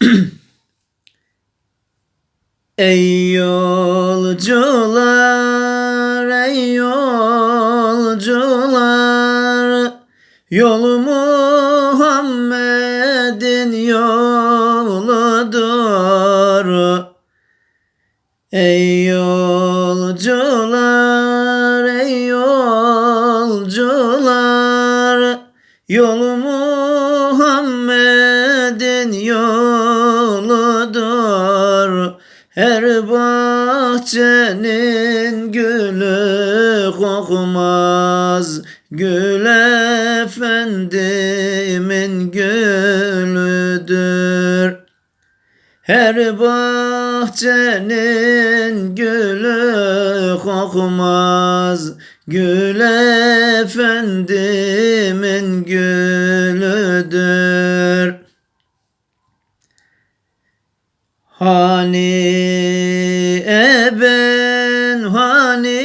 Ey yolcular, ey yolcular, yolu Muhammed'in yoludur. Ey yolcular, ey yolcular, yolu Muhammed'in yoludur. Bahçenin gülü kokmaz, gül efendimin gülüdür. Her bahçenin gülü kokmaz, Gül efendimin gülüdür. Hani eben, hani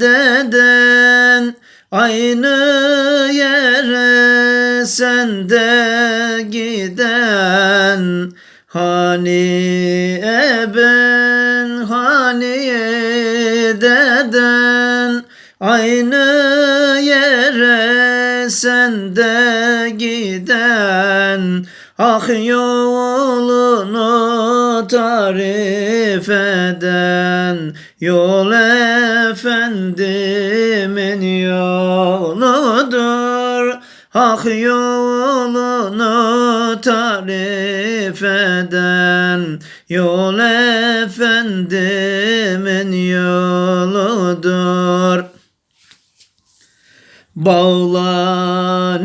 deden, Aynı yere sende giden, Hani eben, hani deden, Aynı yere sende giden, Ah yolunu tarif eden Yol efendimin yoludur Ah yolunu tarif eden Yol efendimin yoludur Bağla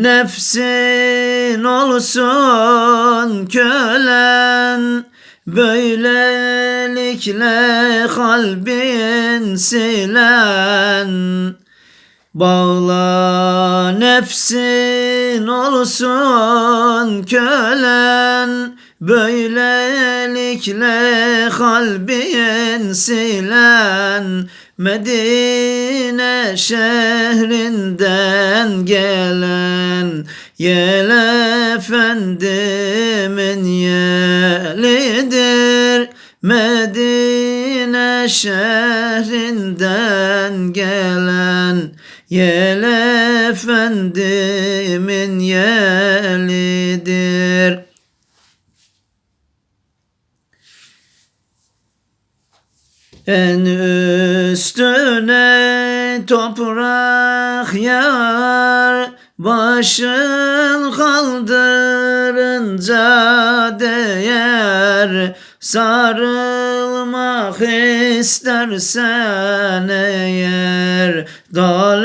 nefsin olsun kölen Böylelikle kalbin silen. Bağla nefsin olsun kölen Böylelikle kalbin silen Medine şehrinden gelen Yel efendimin yelidir Medine şehrinden gelen Yel efendimin yelidir En üstüne toprak yağar Başın kaldırınca değer. Sarılmak istersen eğer Dal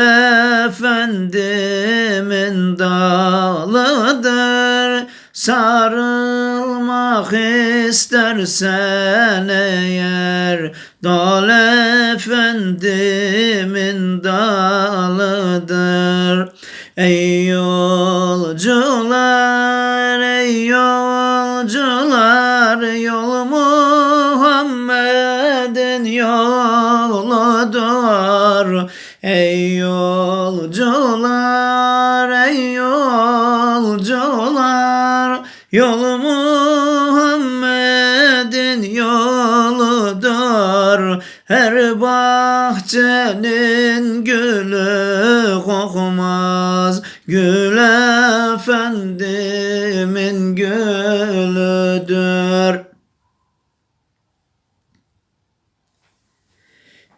efendimin dalıdır. Sarılmak istersen eğer Dal efendimin dalıdır. Ey yolcular, ey yolcular Yol Muhammed'in yoludur Ey yolcular, ey yolcular Yol Her bahçenin gülü kokmaz. Gül efendimin gülüdür.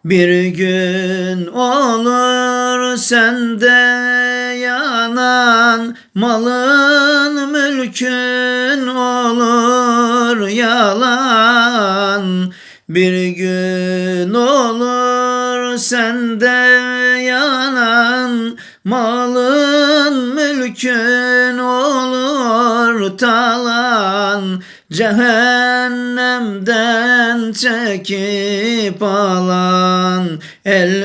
Bir gün olur sende yanan Malın mülkün olur yalan Bir gün olur sende yanan Malın mülkün olur talan. Cehennemden çekip alan El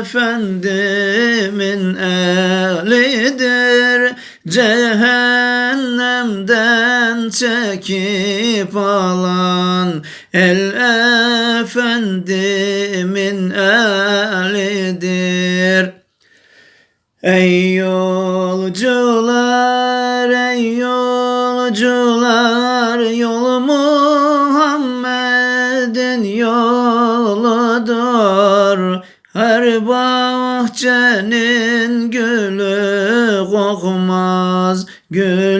efendimin elidir. Cehennemden çekip alan El efendimin elidir Ey yolcular, ey yolcular yolu Muhammed'in yoludur. Her bahçenin gülü kokmaz, güle